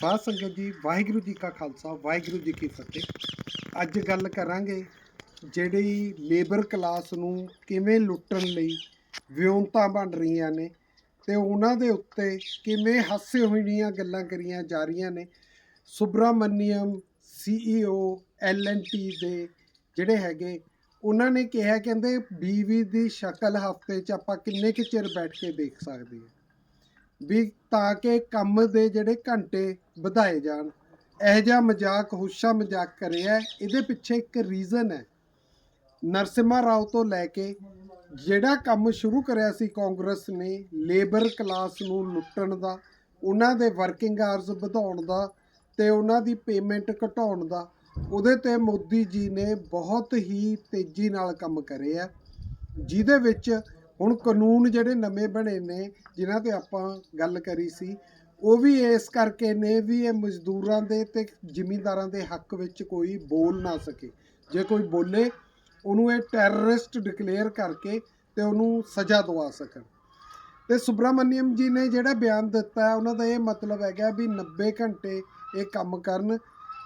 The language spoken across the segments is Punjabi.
ਸਾਧ ਸੰਗਤ ਜੀ, ਵਾਹਿਗੁਰੂ ਜੀ ਕਾ ਖਾਲਸਾ, ਵਾਹਿਗੁਰੂ ਜੀ ਕੀ ਫਤਿਹ। ਅੱਜ ਗੱਲ ਕਰਾਂਗੇ ਜਿਹੜੀ ਲੇਬਰ ਕਲਾਸ ਨੂੰ ਕਿਵੇਂ ਲੁੱਟਣ ਲਈ ਵਿਉਂਤਾਂ ਬਣ ਰਹੀਆਂ ਨੇ ਤੇ ਉਹਨਾਂ ਦੇ ਉੱਤੇ ਕਿਵੇਂ ਹਾਸੇ ਹੋਈਆਂ ਗੱਲਾਂ ਕਰੀਆਂ ਜਾ ਰਹੀਆਂ ਨੇ। ਸੁਬਰਾਮਨੀਅਮ ਸੀਈਓ ਐਲਐਨਟੀ ਦੇ ਜਿਹੜੇ ਹੈਗੇ, ਉਹਨਾਂ ਨੇ ਕਿਹਾ, ਕਹਿੰਦੇ, ਬੀਵੀ ਦੀ ਸ਼ਕਲ ਹਫ਼ਤੇ 'ਚ ਆਪਾਂ ਕਿੰਨੇ ਕੁ ਚਿਰ ਬੈਠ ਕੇ ਦੇਖ ਸਕਦੇ ਹਾਂ? ਵੀ ਤਾਂ ਕਿ ਕੰਮ ਦੇ ਜਿਹੜੇ ਘੰਟੇ ਵਧਾਏ ਜਾਣ। ਇਹ ਜਿਹਾ ਮਜ਼ਾਕ, ਹੁਸ਼ਾ ਮਜ਼ਾਕ ਕਰਿਆ ਇਹਦੇ ਪਿੱਛੇ ਇੱਕ ਰੀਜ਼ਨ ਹੈ। ਨਰਸਿਮਾ ਰਾਓ ਤੋਂ ਲੈ ਕੇ ਜਿਹੜਾ ਕੰਮ ਸ਼ੁਰੂ ਕਰਿਆ ਸੀ ਕਾਂਗਰਸ ਨੇ ਲੇਬਰ ਕਲਾਸ ਨੂੰ ਲੁੱਟਣ ਦਾ, ਉਹਨਾਂ ਦੇ ਵਰਕਿੰਗ ਆਵਰਸ ਵਧਾਉਣ ਦਾ ਤੇ ਉਹਨਾਂ ਦੀ ਪੇਮੈਂਟ ਘਟਾਉਣ ਦਾ, ਉਹਦੇ ਤੇ ਮੋਦੀ ਜੀ ਨੇ ਬਹੁਤ ਹੀ ਤੇਜ਼ੀ ਨਾਲ ਕੰਮ ਕਰਿਆ। ਜਿਹਦੇ ਵਿੱਚ ਹੁਣ ਕਾਨੂੰਨ ਜਿਹੜੇ ਨਵੇਂ ਬਣੇ ਨੇ, ਜਿਨ੍ਹਾਂ ਤੇ ਆਪਾਂ ਗੱਲ ਕਰੀ ਸੀ, ਉਹ ਵੀ ਇਸ ਕਰਕੇ ਨੇ ਵੀ ਇਹ ਮਜ਼ਦੂਰਾਂ ਦੇ ਤੇ ਜ਼ਿਮੀਂਦਾਰਾਂ ਦੇ ਹੱਕ ਵਿੱਚ ਕੋਈ ਬੋਲ ਨਾ ਸਕੇ। ਜੇ ਕੋਈ ਬੋਲੇ, ਉਹਨੂੰ ਇਹ ਟੈਰਰਿਸਟ ਡਿਕਲੇਅਰ ਕਰਕੇ ਤੇ ਉਹਨੂੰ ਸਜ਼ਾ ਦਵਾ ਸਕਣ। ਤੇ ਸੁਬਰਾਮਨੀਅਮ ਜੀ ਨੇ ਜਿਹੜਾ ਬਿਆਨ ਦਿੱਤਾ, ਉਹਨਾਂ ਦਾ ਇਹ ਮਤਲਬ ਹੈਗਾ ਵੀ 90 ਘੰਟੇ ਇਹ ਕੰਮ ਕਰਨ।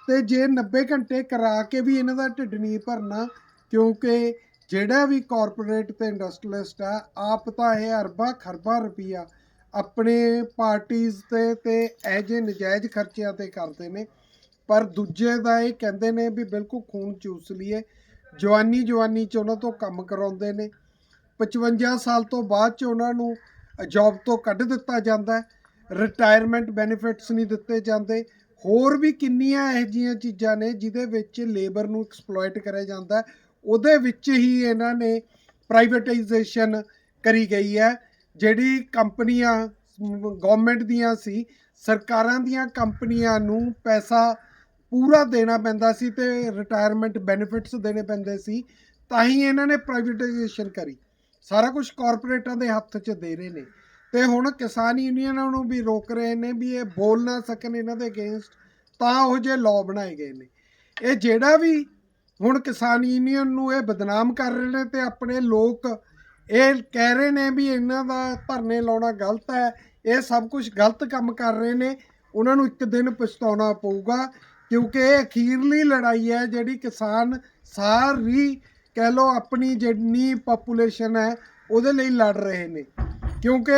ਤੇ ਜੇ 90 ਘੰਟੇ ਕਰਾ ਕੇ ਵੀ ਇਹਨਾਂ ਦਾ ਢਿੱਡ ਨਹੀਂ ਭਰਨਾ, ਕਿਉਂਕਿ ਜਿਹੜਾ ਵੀ ਕਾਰਪੋਰੇਟ ਤੇ ਇੰਡਸਟਰੀਅਲਿਸਟ ਹੈ ਆਪ ਤਾਂ ਇਹ ਅਰਬਾਂ ਖਰਬਾਂ ਰੁਪਈਆ ਆਪਣੇ ਪਾਰਟੀਆਂ ਤੇ ਤੇ ਇਹ ਜਿਹੇ ਨਜਾਇਜ਼ ਖਰਚਿਆਂ ਤੇ ਕਰਦੇ ਨੇ। ਪਰ ਦੂਜੇ ਦਾ ਇਹ ਕਹਿੰਦੇ ਨੇ ਵੀ ਬਿਲਕੁਲ ਖੂਨ ਚੂਸ ਲਈਏ। ਜਵਾਨੀ ਜਵਾਨੀ ਚ ਉਹਨਾਂ ਤੋਂ ਕੰਮ ਕਰਾਉਂਦੇ ਨੇ। 55 ਸਾਲ ਤੋਂ ਬਾਅਦ ਚ ਉਹਨਾਂ ਨੂੰ ਜੌਬ ਤੋਂ ਕੱਢ ਦਿੱਤਾ ਜਾਂਦਾ ਰਿਟਾਇਰਮੈਂਟ ਬੈਨੀਫਿਟਸ ਨਹੀਂ ਦਿੱਤੇ ਜਾਂਦੇ। ਹੋਰ ਵੀ ਕਿੰਨੀਆਂ ਇਹੋ ਜਿਹੀਆਂ ਚੀਜ਼ਾਂ ਨੇ ਜਿਹਦੇ ਵਿੱਚ ਲੇਬਰ ਨੂੰ ਐਕਸਪਲੋਇਟ ਕਰਿਆ ਜਾਂਦਾ ਉਹਦੇ ਵਿੱਚ ਹੀ ਇਹਨਾਂ ਨੇ ਪ੍ਰਾਈਵੇਟਾਈਜੇਸ਼ਨ ਕਰੀ ਗਈ ਹੈ। ਜਿਹੜੀ ਕੰਪਨੀਆਂ ਗਵਰਨਮੈਂਟ ਦੀਆਂ ਸੀ, ਸਰਕਾਰਾਂ ਦੀਆਂ ਕੰਪਨੀਆਂ ਨੂੰ ਪੈਸਾ ਪੂਰਾ ਦੇਣਾ ਪੈਂਦਾ ਸੀ ਤੇ ਰਿਟਾਇਰਮੈਂਟ ਬੈਨੀਫਿਟਸ ਦੇਣੇ ਪੈਂਦੇ ਸੀ, ਤਾਂ ਹੀ ਇਹਨਾਂ ਨੇ ਪ੍ਰਾਈਵੇਟਾਈਜੇਸ਼ਨ ਕਰੀ। ਸਾਰਾ ਕੁਝ ਕਾਰਪੋਰੇਟਾਂ ਦੇ ਹੱਥ 'ਚ ਦੇ ਰਹੇ ਨੇ। ਤੇ ਹੁਣ ਕਿਸਾਨ ਯੂਨੀਅਨਾਂ ਨੂੰ ਵੀ ਰੋਕ ਰਹੇ ਨੇ ਵੀ ਇਹ ਬੋਲ ਨਾ ਸਕਣ ਇਹਨਾਂ ਦੇ ਅਗੇਂਸਟ ਤਾਂ ਉਹ ਜੇ ਲਾਅ ਬਣਾਏ ਗਏ ਨੇ। ਇਹ ਜਿਹੜਾ ਵੀ ਹੁਣ ਕਿਸਾਨ ਯੂਨੀਅਨ ਨੂੰ ਇਹ ਬਦਨਾਮ ਕਰ ਰਹੇ ਨੇ ਤੇ ਆਪਣੇ ਲੋਕ ਇਹ ਕਹਿ ਰਹੇ ਨੇ ਵੀ ਇਹਨਾਂ ਦਾ ਧਰਨੇ ਲਾਉਣਾ ਗਲਤ ਹੈ, ਇਹ ਸਭ ਕੁਝ ਗਲਤ ਕੰਮ ਕਰ ਰਹੇ ਨੇ, ਉਹਨਾਂ ਨੂੰ ਇੱਕ ਦਿਨ ਪਛਤਾਉਣਾ ਪਊਗਾ, ਕਿਉਂਕਿ ਇਹ ਅਖੀਰਲੀ ਲੜਾਈ ਹੈ ਜਿਹੜੀ ਕਿਸਾਨ ਸਾਰੀ ਕਹਿ ਲੋ ਆਪਣੀ ਜਿੰਨੀ ਪੋਪੂਲੇਸ਼ਨ ਹੈ, ਉਹਦੇ ਲਈ ਲੜ ਰਹੇ ਨੇ, ਕਿਉਂਕਿ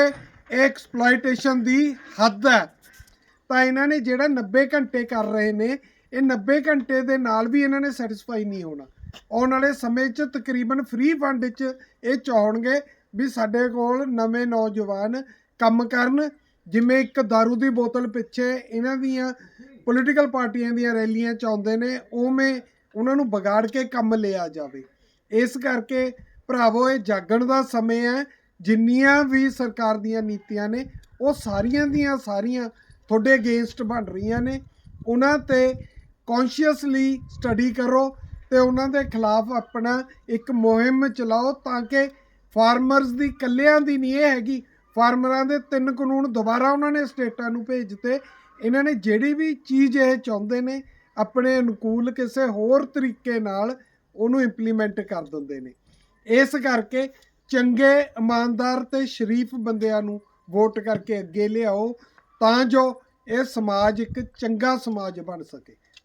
ਇਹ ਐਕਸਪਲੋਇਟੇਸ਼ਨ ਦੀ ਹੱਦ ਹੈ। ਤਾਂ ਇਹਨਾਂ ਨੇ ਜਿਹੜਾ 90 ਘੰਟੇ ਕਰ ਰਹੇ ਨੇ ਇਹ 90 ਘੰਟੇ ਦੇ ਨਾਲ ਵੀ ਇਹਨਾਂ ਨੇ ਸੈਟੀਸਫਾਈ ਨਹੀਂ ਹੋਣਾ। ਆਉਣ ਵਾਲੇ ਸਮੇਂ 'ਚ ਤਕਰੀਬਨ ਫ੍ਰੀ ਫੰਡ 'ਚ ਇਹ ਚਾਹਣਗੇ ਵੀ ਸਾਡੇ ਕੋਲ ਨਵੇਂ ਨੌਜਵਾਨ ਕੰਮ ਕਰਨ, ਜਿਵੇਂ ਇੱਕ दारू ਦੀ ਬੋਤਲ ਪਿੱਛੇ ਇਹਨਾਂ ਦੀਆਂ ਪੋਲੀਟੀਕਲ ਪਾਰਟੀਆਂ ਦੀਆਂ ਰੈਲੀਆਂ ਚ ਆਉਂਦੇ ਨੇ, ਉਵੇਂ ਉਹਨਾਂ ਨੂੰ ਵਿਗਾੜ ਕੇ ਕੰਮ ਲਿਆ ਜਾਵੇ। ਇਸ ਕਰਕੇ ਭਰਾਵੋ, ਇਹ ਜਾਗਣ ਦਾ ਸਮੇਂ ਹੈ। ਜਿੰਨੀਆਂ ਵੀ ਸਰਕਾਰ ਦੀਆਂ ਨੀਤੀਆਂ ਨੇ, ਉਹ ਸਾਰੀਆਂ ਦੀਆਂ ਸਾਰੀਆਂ ਤੁਹਾਡੇ ਅਗੇਂਸਟ ਬਣ ਰਹੀਆਂ ਨੇ। ਉਹਨਾਂ ਤੇ ਕੌਨਸ਼ੀਅਸਲੀ ਸਟੱਡੀ ਕਰੋ ਤੇ ਉਹਨਾਂ ਦੇ ਖਿਲਾਫ ਆਪਣਾ ਇੱਕ ਮੁਹਿੰਮ ਚਲਾਓ ਤਾਂ ਕਿ ਫਾਰਮਰਸ ਦੀ ਕੱਲਿਆਂ ਦੀ ਨਹੀਂ ਇਹ ਹੈਗੀ। ਫਾਰਮਰਾਂ ਦੇ ਤਿੰਨ ਕਾਨੂੰਨ ਦੁਬਾਰਾ ਉਹਨਾਂ ਨੇ ਸਟੇਟਾਂ ਨੂੰ ਭੇਜ ਦਿੱਤੇ। ਇਹਨਾਂ ਨੇ ਜਿਹੜੀ ਵੀ ਚੀਜ਼ ਇਹ ਚਾਹੁੰਦੇ ਨੇ, ਆਪਣੇ ਅਨੁਕੂਲ ਕਿਸੇ ਹੋਰ ਤਰੀਕੇ ਨਾਲ ਉਹਨੂੰ ਇੰਪਲੀਮੈਂਟ ਕਰ ਦਿੰਦੇ ਨੇ। ਇਸ ਕਰਕੇ ਚੰਗੇ ਇਮਾਨਦਾਰ ਤੇ ਸ਼ਰੀਫ ਬੰਦਿਆਂ ਨੂੰ ਵੋਟ ਕਰਕੇ ਅੱਗੇ ਲਿਆਓ ਤਾਂ ਜੋ ਇਹ ਸਮਾਜ ਇੱਕ ਚੰਗਾ ਸਮਾਜ ਬਣ ਸਕੇ।